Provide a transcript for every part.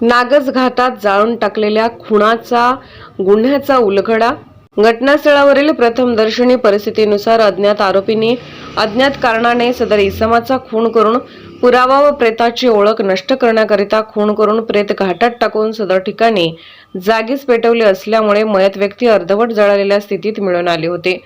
नागसघातात जाळून टाकलेल्या खुणाचा गुन्ह्याचा उलगडा. घटनास्थळावरील प्रथमदर्शनी परिस्थितीनुसार अज्ञात आरोपींनी अज्ञात कारणाने सदर इसमाचा खून करून पुरावा व प्रेताची ओळख नष्ट करण्याकरिता खून करून प्रेत घाटात टाकून सदर ठिकाणी जागीच पेटवले असल्यामुळे मयत व्यक्ती अर्धवट जळालेल्या स्थितीत मिळून आले होते.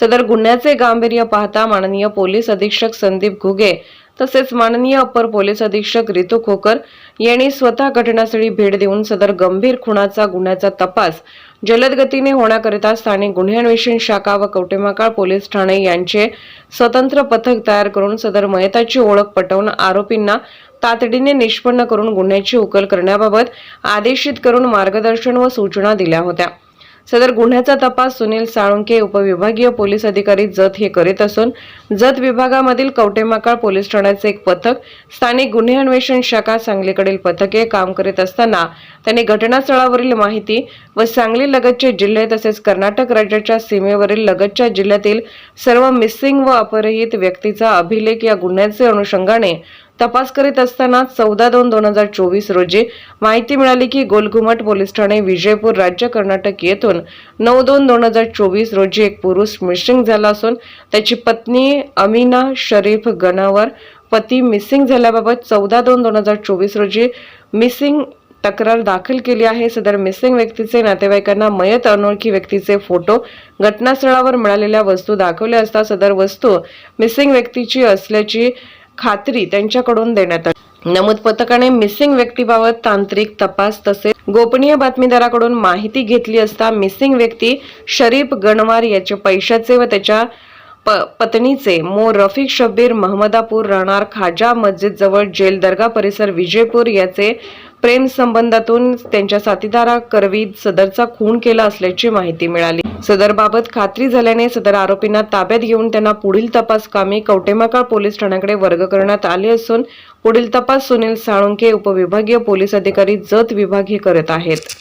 सदर गुन्ह्याचे गांभीर्य पाहता माननीय पोलीस अधीक्षक संदीप घुगे तसेच माननीय अप्पर पोलीस अधीक्षक रितू खोकर यांनी स्वतः घटनास्थळी भेट देऊन सदर गंभीर खुनाचा गुन्ह्याचा तपास जलद गतीने होण्याकरिता स्थानिक गुन्हे अन्वेषण शाखा व कवटेमाकाळ पोलीस ठाणे यांचे स्वतंत्र पथक तयार करून सदर मयताची ओळख पटवून आरोपींना तातडीने निष्पन्न करून गुन्ह्याची उकल करण्याबाबत आदेशित करून मार्गदर्शन व सूचना दिल्या होत्या. सदर गुन्ह्याचा तपास सुनील साळुंके उपविभागीय पोलीस अधिकारी जत हे करीत असून जत विभागामधील कवटेमाकाळ पोलीस ठाण्याचे एक पथक स्थानिक गुन्हे अन्वेषण शाखा सांगलीकडील पथके काम करीत असताना त्यांनी घटनास्थळावरील माहिती व सांगली लगतचे जिल्हे तसेच कर्नाटक राज्याच्या सीमेवरील लगतच्या जिल्ह्यातील सर्व मिसिंग व अपरहित व्यक्तीचा अभिलेख या गुन्ह्याचे अनुषंगाने तपास करीत असताना चौदा दोन दोन हजार चोवीस रोजी माहिती मिळाली की गोलघुमट पोलीस ठाणे विजयपूर राज्य कर्नाटक येथून नऊ दोन दोन हजार चोवीस रोजी एक पुरुष मिसिंग झाला असून त्याची पत्नी अमिना शरीफ गणावर पती मिसिंग झाल्याबाबत चौदा दोन दोन हजार चोवीस रोजी मिसिंग तक्रार दाखल केली आहे. सदर मिसिंग व्यक्तीचे नातेवाईकांना मयत अनोळखी व्यक्तीचे फोटो घटनास्थळावर मिळालेल्या वस्तू दाखवल्या असता सदर वस्तू मिसिंग व्यक्तीची असल्याची खात्री त्यांच्याकडून देण्यात आली. नमूद पथकाने मिसिंग व्यक्तीबाबत तांत्रिक तपास तसेच गोपनीय बातमीदाराकडून माहिती घेतली असता मिसिंग व्यक्ती शरीफ गणवार याचे पैशाचे व त्याच्या प पत्नीचे मोर रफिक शब्बीर महमदापूर राहणार खाजा मस्जिद जवळ जेल दर्गा परिसर विजयपूर याचे प्रेम संबंधातून त्यांच्या साथीदाराकरवी सदरचा खून केला असल्याची माहिती मिळाली. सदरबाबत खात्री झाल्याने सदर आरोपींना ताब्यात घेऊन त्यांना पुढील तपास कामी कवटेमाकाळ पोलीस ठाण्याकडे वर्ग करण्यात आले असून पुढील तपास सुनील साळुंके उपविभागीय पोलीस अधिकारी जत विभाग हे करत आहेत.